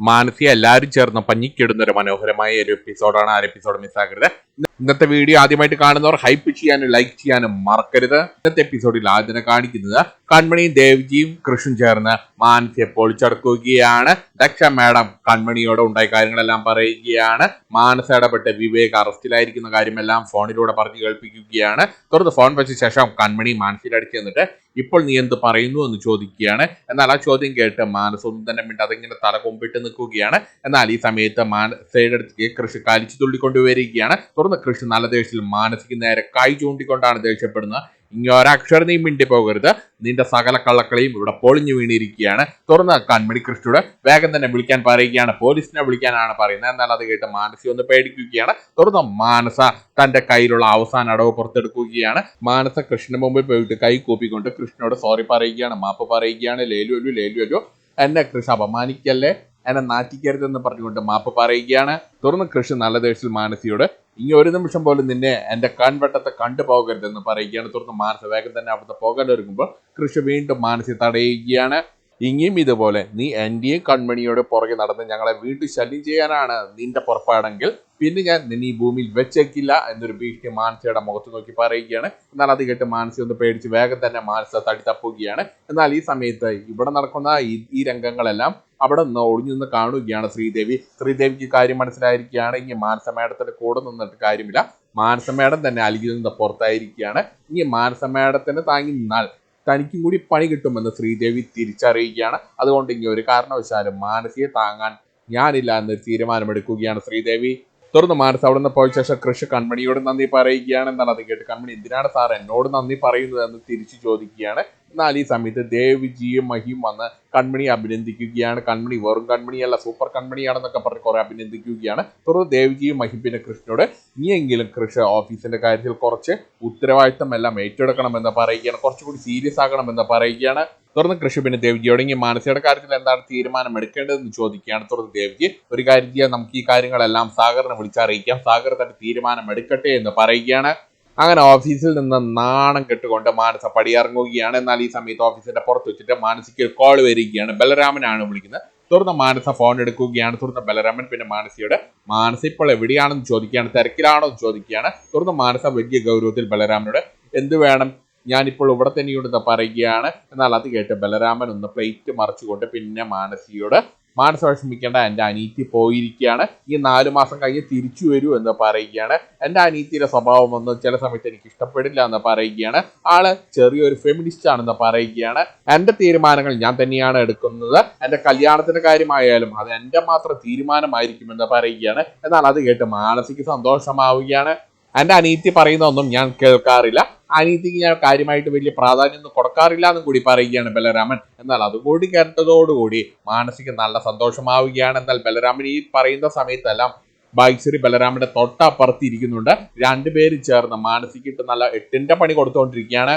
മാനസിക എല്ലാവരും ചേർന്ന് പഞ്ഞിക്കിടുന്ന ഒരു മനോഹരമായ ഒരു എപ്പിസോഡാണ് ആ എപ്പിസോഡ് മിസ്സാക്കരുത് ഇന്ന- ഇന്നത്തെ വീഡിയോ ആദ്യമായിട്ട് കാണുന്നവർ ഹൈപ്പ് ചെയ്യാനും ലൈക്ക് ചെയ്യാനും മറക്കരുത്. ഇന്നത്തെ എപ്പിസോഡിൽ ആദ്യം കാണിക്കുന്നത് കൺമണിയും ദേവ്ജിയും കൃഷ്ണൻ ചേർന്ന് മാനസിയെ പൊളിച്ചടക്കുകയാണ് ദക്ഷ മാഡം കൺമണിയോട് ഉണ്ടായ കാര്യങ്ങളെല്ലാം പറയുകയാണ്. മാനസ ഇടപെട്ട് വിവേക് അറസ്റ്റിലായിരിക്കുന്ന കാര്യമെല്ലാം ഫോണിലൂടെ പറഞ്ഞു കേൾപ്പിക്കുകയാണ്. തുടർന്ന് ഫോൺ വെച്ച ശേഷം കൺമണി മാനസിൽ അടിച്ചു തന്നിട്ട് ഇപ്പോൾ നീ എന്ത് പറയുന്നു എന്ന് ചോദിക്കുകയാണ്. എന്നാൽ ആ ചോദ്യം കേട്ട് മാനസ് ഒന്നും തന്നെ മിണ്ടാതെ ഇങ്ങനെ തല കൊമ്പിട്ട് നിൽക്കുകയാണ്. എന്നാൽ ഈ സമയത്ത് മാനസയുടെ അടുത്തേക്ക് കൃഷി കലിച്ചു തുള്ളിക്കൊണ്ടുവരികയാണ് തുടർന്ന് കൃഷി നല്ല ദേഷ്യത്തിൽ മാനസിക നേരെ കൈ ചൂണ്ടിക്കൊണ്ടാണ് ദേഷ്യപ്പെടുന്നത്. ഇനി ഒരക്ഷരം നീ മിണ്ടി പോകരുത്. നിന്റെ സകല കള്ളക്കളിയും ഇവിടെ പൊളിഞ്ഞു വീണിരിക്കുകയാണ്. തുറന്ന് കൺമണി കൃഷ്ണയോട് വേഗം തന്നെ വിളിക്കാൻ പറയുകയാണ്. പോലീസിനെ വിളിക്കാനാണ് പറയുന്നത്. എന്നാൽ അത് കേട്ട് മാനസി ഒന്ന് പേടിക്കുകയാണ്. തുറന്ന് മാനസ തന്റെ കയ്യിലുള്ള അവസാന അടവ് പുറത്തെടുക്കുകയാണ്. മാനസ കൃഷ്ണന് മുമ്പിൽ പോയിട്ട് കൈ കൂപ്പിക്കൊണ്ട് കൃഷ്ണനോട് സോറി പറയുകയാണ്. മാപ്പ് പറയുകയാണ്. ലേലു അല്ലു ലേലു അല്ലു. എന്നെ കൃഷി അപമാനിക്കല്ലേ? എന്നെ നാറ്റിക്കരുതെന്ന് പറഞ്ഞുകൊണ്ട് മാപ്പ് പറയുകയാണ്. തുറന്ന് കൃഷി നല്ല ദേഷ്യത്തിൽ മാനസിയോട് ഇനി ഒരു നിമിഷം പോലും നിന്നെ എന്റെ കൺവട്ടത്തെ കണ്ടുപോകരുതെന്ന് പറയുകയാണ്. തുറന്ന് മാനസ വേഗം തന്നെ അവിടുത്തെ പോകാൻ ഒരുങ്ങുമ്പോൾ കൃഷി വീണ്ടും മാനസി തടയുകയാണ്. ഇനിയും ഇതുപോലെ നീ എന്റെയും കൺമണിയോട് പുറകെ നടന്ന് ഞങ്ങളെ വീണ്ടും ശല്യം ചെയ്യാനാണ് നിന്റെ പുറപ്പാടെങ്കിൽ പിന്നെ ഞാൻ നിന്നെ ഈ ഭൂമിയിൽ വെച്ചേക്കില്ല എന്നൊരു ഭീഷണി മാനസയുടെ മുഖത്ത് നോക്കി പറയുകയാണ്. എന്നാൽ അത് കേട്ട് മാനസി ഒന്ന് പേടിച്ച് വേഗം തന്നെ മാനസ തടി തപ്പുകയാണ്. എന്നാൽ ഈ സമയത്ത് ഇവിടെ നടക്കുന്ന ഈ രംഗങ്ങളെല്ലാം അവിടെ നിന്ന് ഒളിഞ്ഞു നിന്ന് കാണുകയാണ് ശ്രീദേവി. ശ്രീദേവിക്ക് കാര്യം മനസ്സിലായിരിക്കുകയാണ്. ഇനി മാനസ മേഡത്തിന്റെ കൂടെ നിന്നിട്ട് കാര്യമില്ല. മാനസ മേഡം തന്നെ അലിയിൽ നിന്ന് പുറത്തായിരിക്കുകയാണ്. ഇനി മാനസ മേഡത്തിന് താങ്ങി നിന്നാൽ തനിക്കും കൂടി പണി കിട്ടുമെന്ന് ശ്രീദേവി തിരിച്ചറിയുകയാണ്. അതുകൊണ്ട് ഇനി ഒരു കാരണവശാലും മാനസിയെ താങ്ങാൻ ഞാനില്ല എന്ന് തീരുമാനമെടുക്കുകയാണ് ശ്രീദേവി. തുറന്ന് മാനസ് അവിടെ നിന്ന് പോയ ശേഷം കൃഷി കൺമണിയോട് നന്ദി പറയുകയാണ്. എന്നാണ് അത് കേട്ട് കൺമണി എന്തിനാണ് സാർ എന്നോട് നന്ദി പറയുന്നത് എന്ന് തിരിച്ചു ചോദിക്കുകയാണ്. എന്നാൽ ഈ സമയത്ത് ദേവിജിയും മഹിയും വന്ന് കൺമണി അഭിനന്ദിക്കുകയാണ്. കൺമണി വെറും കൺമണിയല്ല സൂപ്പർ കൺമണിയാണെന്നൊക്കെ പറഞ്ഞ് കുറെ അഭിനന്ദിക്കുകയാണ്. തുടർന്ന് ദേവിജിയും മഹിം പിന്നെ കൃഷ്ണനോട് ഇനിയെങ്കിലും കൃഷി ഓഫീസിന്റെ കാര്യത്തിൽ കുറച്ച് ഉത്തരവാദിത്തം എല്ലാം ഏറ്റെടുക്കണമെന്ന് പറയുകയാണ്. കുറച്ചുകൂടി സീരിയസ് ആകണമെന്ന് പറയുകയാണ്. തുടർന്ന് കൃഷി പിന്നെ ദേവ്ജിയോട് മാനസികയുടെ കാര്യത്തിൽ എന്താണ് തീരുമാനം എടുക്കേണ്ടതെന്ന് ചോദിക്കുകയാണ്. തുടർന്ന് ദേവ്ജി ഒരു കാര്യം ചെയ്യാം നമുക്ക് ഈ കാര്യങ്ങളെല്ലാം സാഗറിനെ വിളിച്ചറിയിക്കാം. സാഗർ തന്റെ തീരുമാനം എടുക്കട്ടെ എന്ന് പറയുകയാണ്. അങ്ങനെ ഓഫീസിൽ നിന്ന് നാണം കെട്ടുകൊണ്ട് മാനസ പടിയിറങ്ങുകയാണ്. എന്നാൽ ഈ സമയത്ത് ഓഫീസിന്റെ പുറത്ത് വെച്ചിട്ട് മാനസിക്ക് കോൾ വരികയാണ്. ബലരാമനാണ് വിളിക്കുന്നത്. തുടർന്ന് മാനസ ഫോൺ എടുക്കുകയാണ്. തുടർന്ന് ബലരാമൻ പിന്നെ മാനസിയോട് മാനസ ഇപ്പോൾ എവിടെയാണെന്ന് ചോദിക്കുകയാണ്. തിരക്കിലാണോ എന്ന് ചോദിക്കുകയാണ്. തുടർന്ന് മാനസ വലിയ ഗൗരവത്തിൽ ബലരാമനോട് എന്ത് വേണം? ഞാനിപ്പോൾ ഇവിടെ തന്നെയുണ്ടെന്ന് പറയുകയാണ്. എന്നാൽ അത് കേട്ട് ബലരാമൻ ഒന്ന് പ്ലേറ്റ് മറിച്ചുകൊണ്ട് പിന്നെ മാനസിയോട് മാനസ വിഷമിക്കേണ്ട എന്റെ അനീത്തി പോയിരിക്കുകയാണ്. ഈ നാലു മാസം കഴിഞ്ഞ് തിരിച്ചു വരൂ എന്ന് പറയുകയാണ്. എന്റെ അനീത്തിയുടെ സ്വഭാവം ഒന്നും ചില സമയത്ത് എനിക്ക് ഇഷ്ടപ്പെടില്ല എന്ന് പറയുകയാണ്. ആൾ ചെറിയൊരു ഫെമിനിസ്റ്റ് ആണെന്ന് പറയുകയാണ്. എന്റെ തീരുമാനങ്ങൾ ഞാൻ തന്നെയാണ് എടുക്കുന്നത്. എന്റെ കല്യാണത്തിന്റെ കാര്യമായാലും അത് എന്റെ മാത്രം തീരുമാനമായിരിക്കുമെന്ന് പറയുകയാണ്. എന്നാൽ അത് കേട്ട് മാനസിക സന്തോഷമാവുകയാണ്. എന്റെ അനീതി പറയുന്നതൊന്നും ഞാൻ കേൾക്കാറില്ല. അനീതിക്ക് കാര്യമായിട്ട് വലിയ പ്രാധാന്യം കൊടുക്കാറില്ല എന്നും കൂടി പറയുകയാണ് ബലരാമൻ. എന്നാൽ അതുകൂടി കേട്ടതോടുകൂടി മാനസിക നല്ല സന്തോഷമാവുകയാണ്. എന്നാൽ ബലരാമൻ ഈ പറയുന്ന സമയത്തെല്ലാം ബൈക്സറി ബലരാമന്റെ തൊട്ടപ്പുറത്ത് ഇരിക്കുന്നുണ്ട്. രണ്ടുപേരും ചേർന്ന് മാനസിക്കിട്ട് നല്ല എട്ടിന്റെ പണി കൊടുത്തുകൊണ്ടിരിക്കുകയാണ്.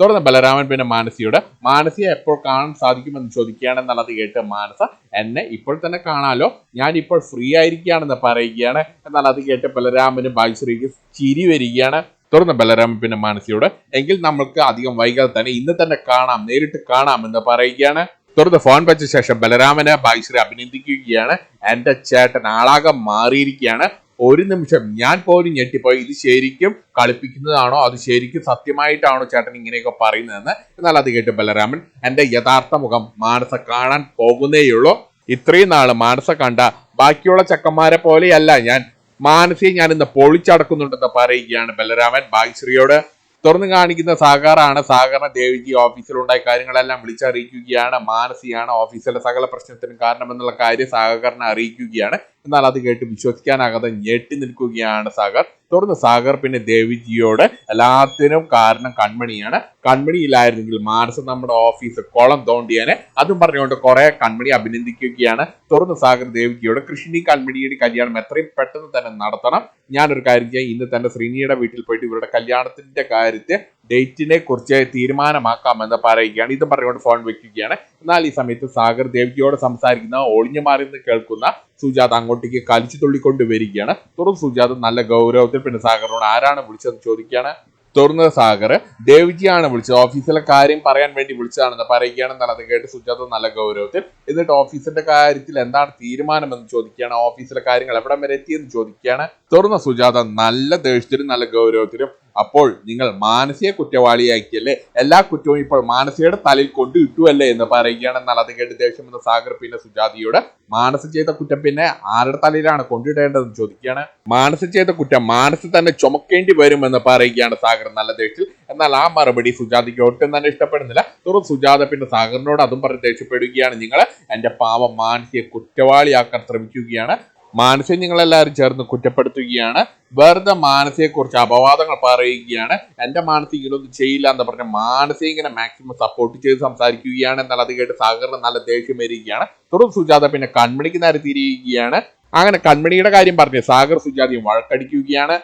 തുടർന്ന് ബലരാമൻ പിന്നെ മാനസിയോട് മാനസിയെ എപ്പോൾ കാണാൻ സാധിക്കുമെന്ന് ചോദിക്കുകയാണ് എന്നാൽ അത് കേട്ട് മാനസ എന്നെ ഇപ്പോൾ തന്നെ കാണാലോ? ഞാൻ ഇപ്പോൾ ഫ്രീ ആയിരിക്കുകയാണെന്ന് പറയുകയാണ് എന്നാൽ അത് കേട്ട് ബലരാമന് ബായ്ശ്രീക്ക് ചിരി വരികയാണ്. തുടർന്ന് ബലരാമൻ പിന്നെ മാനസിയോട് എങ്കിൽ നമ്മൾക്ക് അധികം വൈകാതെ തന്നെ ഇന്ന് തന്നെ കാണാം നേരിട്ട് കാണാം എന്ന് പറയുകയാണ്. തുടർന്ന് ഫോൺ വെച്ച ശേഷം ബലരാമനെ ഭാഗ്യശ്രീ അഭിനന്ദിക്കുകയാണ്. എന്റെ ചേട്ടൻ ആളാകെ മാറിയിരിക്കുകയാണ്. ഒരു നിമിഷം ഞാൻ പോലും ഞെട്ടിപ്പോയി. ഇത് ശരിക്കും കളിപ്പിക്കുന്നതാണോ? അത് ശരിക്കും സത്യമായിട്ടാണോ ചേട്ടൻ ഇങ്ങനെയൊക്കെ പറയുന്നതെന്ന്? എന്നാൽ അത് കേട്ട് ബലരാമൻ എന്റെ യഥാർത്ഥ മുഖം മാനസ കാണാൻ പോകുന്നേയുള്ളൂ. ഇത്രയും നാൾ മാനസ കണ്ട ബാക്കിയുള്ള ചക്കന്മാരെ പോലെയല്ല ഞാൻ. മാനസിയെ ഞാൻ ഇന്ന് പൊളിച്ചടക്കുന്നുണ്ടെന്ന് പറയുകയാണ് ബലരാമൻ. ഭാഗ്യശ്രീയോട് തുറന്നു കാണിക്കുന്ന സാഗറാണ്. സാഗറിനെ ദേവിജി ഓഫീസിലുണ്ടായ കാര്യങ്ങളെല്ലാം വിളിച്ചറിയിക്കുകയാണ്. മാനസിയാണ് ഓഫീസിലെ സകല പ്രശ്നത്തിനും കാരണമെന്നുള്ള കാര്യം സാഗറിനെ അറിയിക്കുകയാണ്. എന്നാൽ അത് കേട്ട് വിശ്വസിക്കാനാകാതെ ഞെട്ടി നിൽക്കുകയാണ് സാഗർ. തുടർന്ന് സാഗർ പിന്നെ ദേവിജിയോട് എല്ലാത്തിനും കാരണം കൺമണിയാണ്. കൺമണിയില്ലായിരുന്നെങ്കിൽ മാനസ നമ്മുടെ ഓഫീസ് കുളം തോണ്ടിയാനെ. അതും പറഞ്ഞുകൊണ്ട് കുറെ കൺമണി അഭിനന്ദിക്കുകയാണ്. തുറന്ന് സാഗർ ദേവിജിയോട് കൃഷ്ണി കൺമണിയുടെ കല്യാണം എത്രയും പെട്ടെന്ന് തന്നെ നടത്തണം. ഞാനൊരു കാര്യം ചെയ്യാം. ഇന്ന് തന്നെ ശ്രീനിയുടെ വീട്ടിൽ പോയിട്ട് ഇവരുടെ കല്യാണത്തിന്റെ കാര്യത്തിൽ ഡേറ്റിനെ കുറിച്ച് തീരുമാനമാക്കാമെന്ന് പറയുകയാണ്. ഇതും പറഞ്ഞുകൊണ്ട് ഫോൺ വെക്കുകയാണ്. എന്നാൽ ഈ സമയത്ത് സാഗർ ദേവിജിയോട് സംസാരിക്കുന്ന ഒളിഞ്ഞു മാറി നിന്ന് കേൾക്കുന്ന സുജാത അങ്ങോട്ടേക്ക് കലിച്ചു തുള്ളിക്കൊണ്ട് വരികയാണ്. തുടർന്ന് സുജാത നല്ല ഗൗരവത്തിൽ പിന്നെ സാഗറിനോട് ആരാണ് വിളിച്ചതെന്ന് ചോദിക്കുകയാണ്. തുറന്ന സാഗർ ദേവ്ജിയാണ് വിളിച്ചത്. ഓഫീസിലെ കാര്യം പറയാൻ വേണ്ടി വിളിച്ചതാണെന്ന് പറയുകയാണെന്നാണ് അത് കേട്ട് സുജാത നല്ല ഗൗരവത്തിൽ എന്നിട്ട് ഓഫീസിന്റെ കാര്യത്തിൽ എന്താണ് തീരുമാനമെന്ന് ചോദിക്കുകയാണ്. ഓഫീസിലെ കാര്യങ്ങൾ എവിടം വരെ എത്തിയെന്ന് ചോദിക്കുകയാണ്. തുറന്ന സുജാത നല്ല ദേഷ്യത്തിലും നല്ല ഗൗരവത്തിലും അപ്പോൾ നിങ്ങൾ മാനസിക കുറ്റവാളിയാക്കിയല്ലേ? എല്ലാ കുറ്റവും ഇപ്പോൾ മാനസികയുടെ തലയിൽ കൊണ്ടു ഇട്ടുവല്ലേ എന്ന് പറയുകയാണെന്നാൽ അത് കേട്ട് ദേഷ്യം എന്ന സാഗർ പിന്നെ സുജാതിയോട് മാനസ ചെയ്ത കുറ്റം പിന്നെ ആരുടെ തലയിലാണ് കൊണ്ടിടേണ്ടതെന്ന് ചോദിക്കുകയാണ്. മാനസ ചെയ്ത കുറ്റം മാനസ് തന്നെ ചുമക്കേണ്ടി വരുമെന്ന് പറയുകയാണ് സാഗർ നല്ല ദേഷ്യത്തിൽ. എന്നാൽ ആ മറുപടി സുജാതിക്ക് ഒട്ടും തന്നെ ഇഷ്ടപ്പെടുന്നില്ല. തുറന്ന് സുജാത പിന്നെ സാഗറിനോട് അതും പറഞ്ഞ് ദേഷ്യപ്പെടുകയാണ്. നിങ്ങൾ എന്റെ പാവം മാനസിക കുറ്റവാളിയാക്കാൻ ശ്രമിക്കുകയാണ്. മാനസിക നിങ്ങളെല്ലാവരും ചേർന്ന് കുറ്റപ്പെടുത്തുകയാണ്. വെറുതെ മാനസികയെക്കുറിച്ച് അപവാദങ്ങൾ പറയുകയാണ്. എന്റെ മാനസിക ഇങ്ങനൊന്നും ചെയ്യില്ല എന്ന് പറഞ്ഞ മാനസിക ഇങ്ങനെ മാക്സിമം സപ്പോർട്ട് ചെയ്ത് സംസാരിക്കുകയാണ് എന്നാൽ അത് കേട്ട് സാഗറിന് നല്ല ദേഷ്യം വരികയാണ്. തുടർന്ന് സുജാത പിന്നെ കൺമണിക്ക് നേരെ തിരിയുകയാണ്. അങ്ങനെ കൺമണിയുടെ കാര്യം പറഞ്ഞ് സാഗർ സുജാതയും വഴക്കടിക്കുകയാണ്.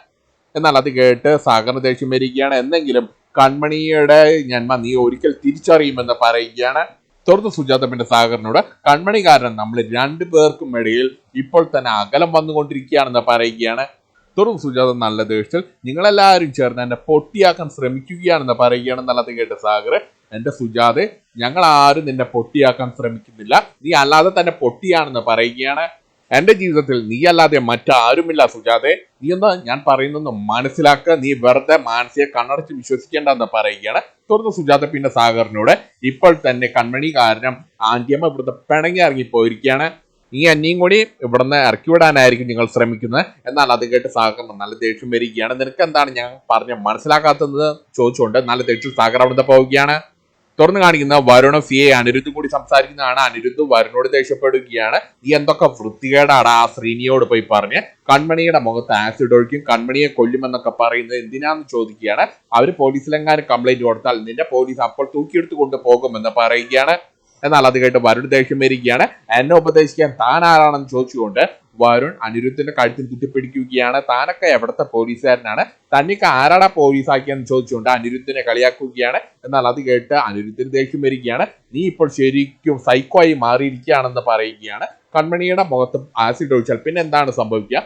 എന്നാൽ അത് കേട്ട് സാഗറിന് ദേഷ്യം വരികയാണ്. എന്നെങ്കിലും കൺമണിയുടെ ജന്മ നീ ഒരിക്കൽ തിരിച്ചറിയുമെന്ന് പറയുകയാണ്. തുറന്ന് സുജാത പിന്നെ സാഗറിനോട് കൺമണി കാരണം നമ്മൾ രണ്ടു പേർക്കും ഇടയിൽ ഇപ്പോൾ തന്നെ അകലം വന്നുകൊണ്ടിരിക്കുകയാണെന്ന് പറയുകയാണ്. തുറന്ന് സുജാത നല്ല ദേഷ്യത്തിൽ നിങ്ങളെല്ലാവരും ചേർന്ന് എന്നെ പൊട്ടിയാക്കാൻ ശ്രമിക്കുകയാണെന്ന് പറയുകയാണെന്നുള്ളത് കേട്ട് സാഗർ. എന്റെ സുജാതെ ഞങ്ങൾ ആരും നിന്നെ പൊട്ടിയാക്കാൻ ശ്രമിക്കുന്നില്ല. നീ അല്ലാതെ തന്നെ പൊട്ടിയാണെന്ന് പറയുകയാണ്. എന്റെ ജീവിതത്തിൽ നീ അല്ലാതെ മറ്റാരുമില്ല സുജാതെ. നീ എന്താ ഞാൻ പറയുന്നൊന്ന് മനസ്സിലാക്കുക നീ വെറുതെ മാനസിക കണ്ണടച്ച് വിശ്വസിക്കേണ്ടെന്ന് പറയുകയാണ്. തുടർന്ന് സുജാത പിന്നെ സാഗറിനോട് ഇപ്പോൾ തന്നെ കൺമണി കാരണം ആന്റിയമ്മ ഇവിടുത്തെ പിണങ്ങി ഇറങ്ങി പോയിരിക്കുകയാണ് നീ എന്നെയും കൂടി ഇവിടുന്ന് ഇറക്കി വിടാനായിരിക്കും നിങ്ങൾ ശ്രമിക്കുന്നത്. എന്നാൽ അത് കേട്ട് സാഗറിന് നല്ല ദേഷ്യം വരികയാണ്. നിനക്ക് എന്താണ് ഞാൻ പറഞ്ഞ മനസ്സിലാക്കാത്തത്? ചോദിച്ചുകൊണ്ട് നല്ല ദേഷ്യം സാഗർ അവിടുന്ന് പോവുകയാണ്. തുറന്നു കാണിക്കുന്ന വരുണ സിയെ അനിരുദ്ധ് കൂടി സംസാരിക്കുന്നതാണ്. അനിരുദ്ധ് വരുണോട് ദേഷ്യപ്പെടുകയാണ്. നീ എന്തൊക്കെ വൃത്തികേടാണ് ആ ശ്രീനിയോട് പോയി പറഞ്ഞ്. കൺമണിയുടെ മുഖത്ത് ആസിഡ് ഒഴിക്കും കൺമണിയെ കൊല്ലുമെന്നൊക്കെ പറയുന്നത് എന്തിനാന്ന് ചോദിക്കുകയാണ്. അവർ പോലീസിലെങ്ങാനും കംപ്ലൈന്റ് കൊടുത്താൽ നിന്റെ പോലീസ് അപ്പോൾ തൂക്കിയെടുത്ത് കൊണ്ട് പോകുമെന്ന് പറയുകയാണ്. എന്നാൽ അത് കേട്ട് വരുൺ ദേഷ്യം വരികയാണ്. എന്നെ ഉപദേശിക്കാൻ താൻ ആരാണെന്ന് ചോദിച്ചുകൊണ്ട് വരുൺ അനിരുദ്ധിന്റെ കഴുത്തിൽ കുത്തിപ്പിടിക്കുകയാണ് താനൊക്കെ എവിടത്തെ പോലീസുകാരനാണ്? തനിക്ക് ആരാടാ പോലീസാക്കിയെന്ന് ചോദിച്ചുകൊണ്ട് അനിരുദ്ധിനെ കളിയാക്കുകയാണ്. എന്നാൽ അത് കേട്ട് അനിരുദ്ധിന് ദേഷ്യം വരികയാണ്. നീ ഇപ്പോൾ ശരിക്കും സൈക്കോ ആയി മാറിയിരിക്കുകയാണെന്ന് പറയുകയാണ്. കൺമണിയുടെ മുഖത്ത് ആസിഡ് ഒഴിച്ചാൽ പിന്നെ എന്താണ് സംഭവിക്കുക?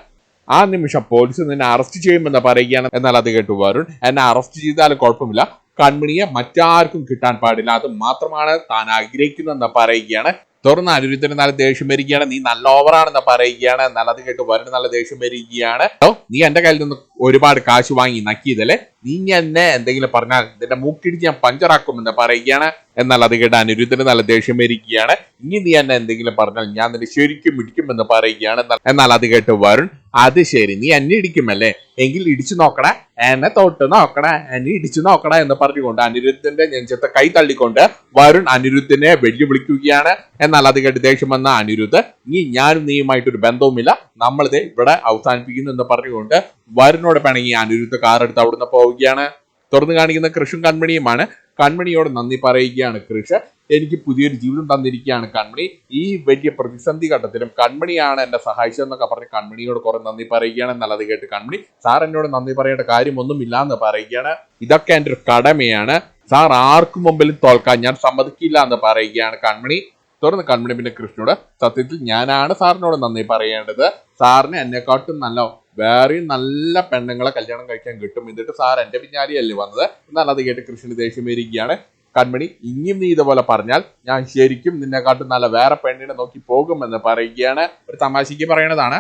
ആ നിമിഷം പോലീസ് നിന്നെ അറസ്റ്റ് ചെയ്യുമെന്ന് പറയുകയാണ്. എന്നാൽ അത് കേട്ട് വരുൺ എന്നെ അറസ്റ്റ് ചെയ്താലും കുഴപ്പമില്ല. കൺമണിയെ മറ്റാർക്കും കിട്ടാൻ പാടില്ല. അത് മാത്രമാണ് താൻ ആഗ്രഹിക്കുന്നതെന്ന് പറയുകയാണ്. തുറന്ന് അനിരുദ്ധന് നല്ല ദേഷ്യം വരികയാണ്. നീ നല്ല ഓവറാണെന്ന് പറയുകയാണ്. എന്നാൽ അത് കേട്ട് വരുന്ന നല്ല ദേഷ്യം വരികയാണ്. നീ എന്റെ കയ്യിൽ നിന്ന് ഒരുപാട് കാശ് വാങ്ങി നക്കിയതല്ലേ? നീ എന്നെ എന്തെങ്കിലും പറഞ്ഞാൽ നിന്റെ മൂക്കിടിച്ച് ഞാൻ പഞ്ചറാക്കുമെന്ന് പറയുകയാണ്. എന്നാൽ അത് കേട്ട് അനിരുദ്ധന് നല്ല ദേഷ്യം വരികയാണ്. ഇനി നീ എന്നെ എന്തെങ്കിലും പറഞ്ഞാൽ ഞാൻ നിന്നെ ശരിക്കും ഇടിക്കുമെന്ന് പറയുകയാണ്. എന്നാൽ- അത് കേട്ട് വരുൺ അത് ശരി നീ എന്നെ ഇടിക്കുമല്ലേ? എങ്കിൽ ഇടിച്ചു നോക്കണേ എന്നെ തൊട്ട് നോക്കണേ എന്നെ ഇടിച്ചു നോക്കണേ എന്ന് പറഞ്ഞുകൊണ്ട് അനിരുദ്ധന്റെ നെഞ്ചത്തെ കൈ തള്ളിക്കൊണ്ട് വരുൺ അനിരുദ്ധനെ വെല്ലുവിളിക്കുകയാണ്. എന്നാൽ അത് കേട്ട് ദേഷ്യം വന്ന അനിരുദ്ധ് നീ ഞാനും നീയുമായിട്ടൊരു ബന്ധവുമില്ല. നമ്മളിത് ഇവിടെ അവസാനിപ്പിക്കുന്നു എന്ന് പറഞ്ഞുകൊണ്ട് വരുണോട് പിണങ്ങി അനിരുദ്ധ കാർ എടുത്ത് അവിടുന്ന് പോവുകയാണ്. തുറന്നു കാണിക്കുന്ന കൃഷും കൺമണിയുമാണ്. കൺമണിയോട് നന്ദി പറയുകയാണ് കൃഷ് എനിക്ക് പുതിയൊരു ജീവിതം തന്നിരിക്കുകയാണ് കൺമണി. ഈ വലിയ പ്രതിസന്ധി ഘട്ടത്തിലും കൺമണിയാണ് എന്നെ സഹായിച്ചതെന്നൊക്കെ പറഞ്ഞ് കൺമണിയോട് കുറെ നന്ദി പറയുകയാണ്. എന്നുള്ളത് കേട്ട് കൺമണി സാർ എന്നോട് നന്ദി പറയേണ്ട കാര്യമൊന്നുമില്ല എന്ന് പറയുകയാണ്. ഇതൊക്കെ എന്റെ ഒരു കടമയാണ്. സാർ ആർക്കും മുമ്പിലും തോൽക്കാൻ ഞാൻ സമ്മതിക്കില്ല എന്ന് പറയുകയാണ് കൺമണി. തുറന്ന് കൺമണി പിന്നെ കൃഷ്ണനോട് സത്യത്തിൽ ഞാനാണ് സാറിനോട് നന്ദി പറയേണ്ടത്. സാറിന് എന്നെക്കാട്ടും നല്ല വേറെയും നല്ല പെണ്ണുങ്ങളെ കല്യാണം കഴിക്കാൻ കിട്ടും. എന്നിട്ട് സാർ എന്റെ പിന്നാലെയല്ലേ വന്നത്? എന്നാൽ അത് കേട്ട് കൃഷ്ണന് ദേഷ്യം വരികയാണ്. കൺമണി ഇനിയും നീ ഇതുപോലെ പറഞ്ഞാൽ ഞാൻ ശരിക്കും നിന്നെക്കാട്ടും നല്ല വേറെ പെണ്ണിനെ നോക്കി പോകുമെന്ന് പറയുകയാണ്. ഒരു തമാശയ്ക്ക് പറയണതാണ്.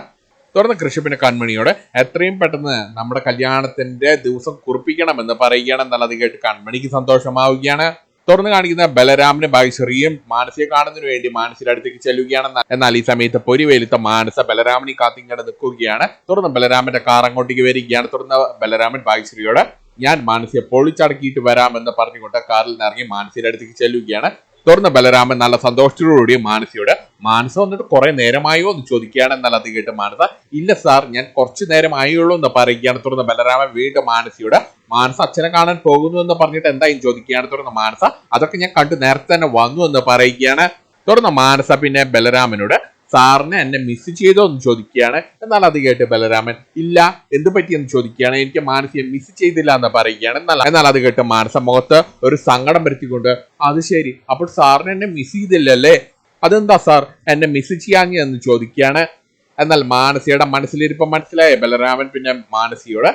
തുടർന്ന് കൃഷി പിന്നെ കൺമണിയോട് എത്രയും പെട്ടെന്ന് നമ്മുടെ കല്യാണത്തിന്റെ ദിവസം കുറിപ്പിക്കണമെന്ന് പറയുകയാണ്. എന്നാൽ അത് കേട്ട് കൺമണിക്ക് സന്തോഷമാവുകയാണ്. തുറന്നു കാണിക്കുന്ന ബലരാമിന് ഭാഗ്യശ്രീയും മാനസിയെ കാണുന്നതിന് വേണ്ടി മാനസിയുടെ അടുത്തേക്ക് ചെല്ലുകയാണെന്ന് എന്നാൽ ഈ സമയത്ത് പൊരിവേലിത്ത മാനസ ബലരാമിനെ കാത്തിങ്ങനെ നിൽക്കുകയാണ്. തുടർന്ന് ബലരാമന്റെ കാർ അങ്ങോട്ടേക്ക് വരികയാണ്. തുടർന്ന് ബലരാമൻ ഭാഗ്യശ്രീയോട് ഞാൻ മാനസിയെ പൊളിച്ചടക്കിയിട്ട് വരാമെന്ന് പറഞ്ഞുകൊണ്ട് കാറിൽ നിന്ന് ഇറങ്ങി മാനസിയുടെ അടുത്തേക്ക് ചെല്ലുകയാണ്. തുടർന്ന് ബലരാമൻ നല്ല സന്തോഷത്തോടുകൂടി മാനസിയോട് മാനസ വന്നിട്ട് കുറെ നേരമായോ എന്ന് ചോദിക്കുകയാണ്. എന്നാൽ അത് കേട്ട് മാനസ ഇല്ല സാർ ഞാൻ കുറച്ച് നേരമായുള്ളൂ എന്ന് പറയുകയാണ്. തുടർന്ന് ബലരാമൻ വീണ്ടും മാനസിയോട് മാനസ അച്ഛനെ കാണാൻ പോകുന്നു എന്ന് പറഞ്ഞിട്ട് എന്തായും ചോദിക്കുകയാണ്. തുടർന്ന് മാനസ അതൊക്കെ ഞാൻ കണ്ടു നേരത്തെ തന്നെ വന്നു എന്ന് പറയുകയാണ്. തുടർന്ന് മാനസ പിന്നെ ബലരാമനോട് സാറിനെ എന്നെ മിസ് ചെയ്തോ എന്ന് ചോദിക്കുകയാണ്. എന്നാൽ അത് കേട്ട് ബലരാമൻ ഇല്ല എന്ത് പറ്റിയെന്ന് ചോദിക്കുകയാണ്. എനിക്ക് മാനസിയെ മിസ് ചെയ്തില്ല എന്ന് പറയുകയാണ്. എന്നാൽ എന്നാൽ അത് കേട്ട് മാനസ മുഖത്ത് ഒരു സങ്കടം വരുത്തിക്കൊണ്ട് അത് ശരി അപ്പോൾ സാറിനെ എന്നെ മിസ് ചെയ്തില്ലല്ലേ? അതെന്താ സാർ എന്നെ മിസ് ചെയ്യാഞ്ഞ? എന്ന് ചോദിക്കുകയാണ്. എന്നാൽ മാനസിയുടെ മനസ്സിലിരിപ്പം മനസ്സിലായ. ബലരാമൻ പിന്നെ മാനസിയോട്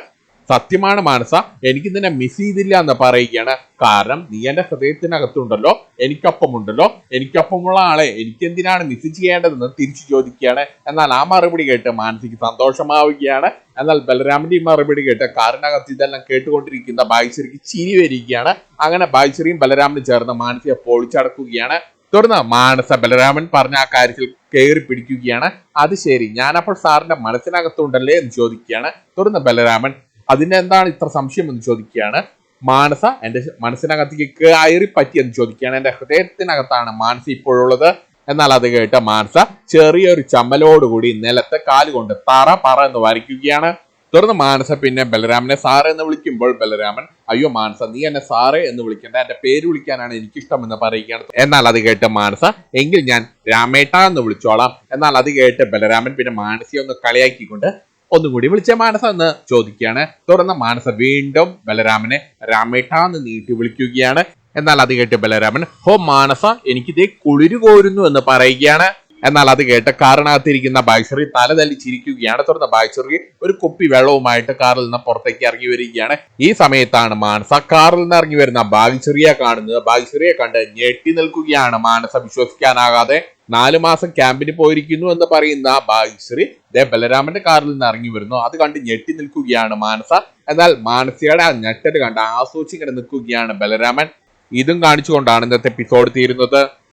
സത്യമാണ് മാനസ. എനിക്ക് നിന്നെ മിസ് ചെയ്തില്ല എന്ന് പറയുകയാണ്. കാരണം നീ എന്റെ ഹൃദയത്തിനകത്തുണ്ടല്ലോ. എനിക്കൊപ്പമുണ്ടല്ലോ. എനിക്കൊപ്പമുള്ള ആളെ എനിക്ക് എന്തിനാണ് മിസ് ചെയ്യേണ്ടതെന്ന് തിരിച്ചു ചോദിക്കുകയാണ്. എന്നാൽ ആ മറുപടി കേട്ട് മാനസിക്ക് സന്തോഷമാവുകയാണ്. എന്നാൽ ബലരാമന്റെ മറുപടി കേട്ട് കാറിനകത്ത് ഇതെല്ലാം കേട്ടുകൊണ്ടിരിക്കുന്ന ബായ്ശ്വരിക്ക് ചിരി വരികയാണ്. അങ്ങനെ ബായ്ശ്വരിയും ബലരാമനും ചേർന്ന് മാനസിയെ പൊളിച്ചടക്കുകയാണ്. തുടർന്ന് മാനസ ബലരാമൻ പറഞ്ഞ ആ കാര്യത്തിൽ കയറി പിടിക്കുകയാണ്. അത് ശരി ഞാനപ്പോൾ സാറിന്റെ മനസ്സിനകത്തുണ്ടല്ലേ എന്ന് ചോദിക്കുകയാണ്. തുടർന്ന് ബലരാമൻ അതിന് എന്താണ് ഇത്ര സംശയം എന്ന് ചോദിക്കുകയാണ്. മാനസ എന്റെ മനസ്സിനകത്തേക്ക് കയറി പറ്റി എന്ന് ചോദിക്കുകയാണ്. എന്റെ ഹൃദയത്തിനകത്താണ് മാനസ ഇപ്പോഴുള്ളത്. എന്നാൽ അത് കേട്ട മാനസ ചെറിയൊരു ചമ്മലോടുകൂടി നിലത്ത് കാലുകൊണ്ട് തറ പറ എന്ന് വരയ്ക്കുകയാണ് തുടർന്ന് മാനസ പിന്നെ ബലരാമനെ സാറ് എന്ന് വിളിക്കുമ്പോൾ ബലരാമൻ അയ്യോ മാനസ നീ എന്നെ സാറേ എന്ന് വിളിക്കേണ്ട. എന്റെ പേര് വിളിക്കാനാണ് എനിക്കിഷ്ടം എന്ന് പറയുകയാണ്. എന്നാൽ അത് കേട്ട് മാനസ എങ്കിൽ ഞാൻ രാമേട്ട എന്ന് വിളിച്ചോളാം. എന്നാൽ അത് കേട്ട് ബലരാമൻ പിന്നെ മാനസിയെ ഒന്ന് കളിയാക്കിക്കൊണ്ട് ഒന്നും കൂടി വിളിച്ച മാനസ എന്ന് ചോദിക്കുകയാണ്. തുടർന്ന് മാനസ വീണ്ടും ബലരാമനെ രാമേട്ട എന്ന് നീട്ടി വിളിക്കുകയാണ്. എന്നാൽ അത് കേട്ട് ബലരാമൻ ഹോ മാനസ എനിക്കിതേ കുളിരു കോരുന്നു എന്ന് പറയുകയാണ്. എന്നാൽ അത് കേട്ട് കാറിനകത്തിരിക്കുന്ന ബാക്സറി തല തല്ലി ചിരിക്കുകയാണ് തുടർന്ന് ബാക്സറി ഒരു കുപ്പി വെള്ളവുമായിട്ട് കാറിൽ നിന്ന് പുറത്തേക്ക് ഇറങ്ങി വരികയാണ്. ഈ സമയത്താണ് മാനസ കാറിൽ നിന്ന് ഇറങ്ങി വരുന്ന ബാഗ്ശ്വറിയെ കാണുന്നത്. ബാഗ്ശ്വറിയെ കണ്ട് ഞെട്ടി നിൽക്കുകയാണ് മാനസ. വിശ്വസിക്കാനാകാതെ നാലു മാസം ക്യാമ്പിന് പോയിരിക്കുന്നു എന്ന് പറയുന്ന ബാഗ്ശ്രീ ദേ ബലരാമന്റെ കാറിൽ നിന്ന് ഇറങ്ങി വരുന്നു. അത് കണ്ട് ഞെട്ടി നിൽക്കുകയാണ് മാനസ. എന്നാൽ മാനസയുടെ ആ ഞെട്ടൽ കണ്ട് ആസ്വദിച്ചിങ്ങനെ നിൽക്കുകയാണ് ബലരാമൻ. ഇതും കാണിച്ചുകൊണ്ടാണ് ഇന്നത്തെ എപ്പിസോഡ് തീരുന്നത്.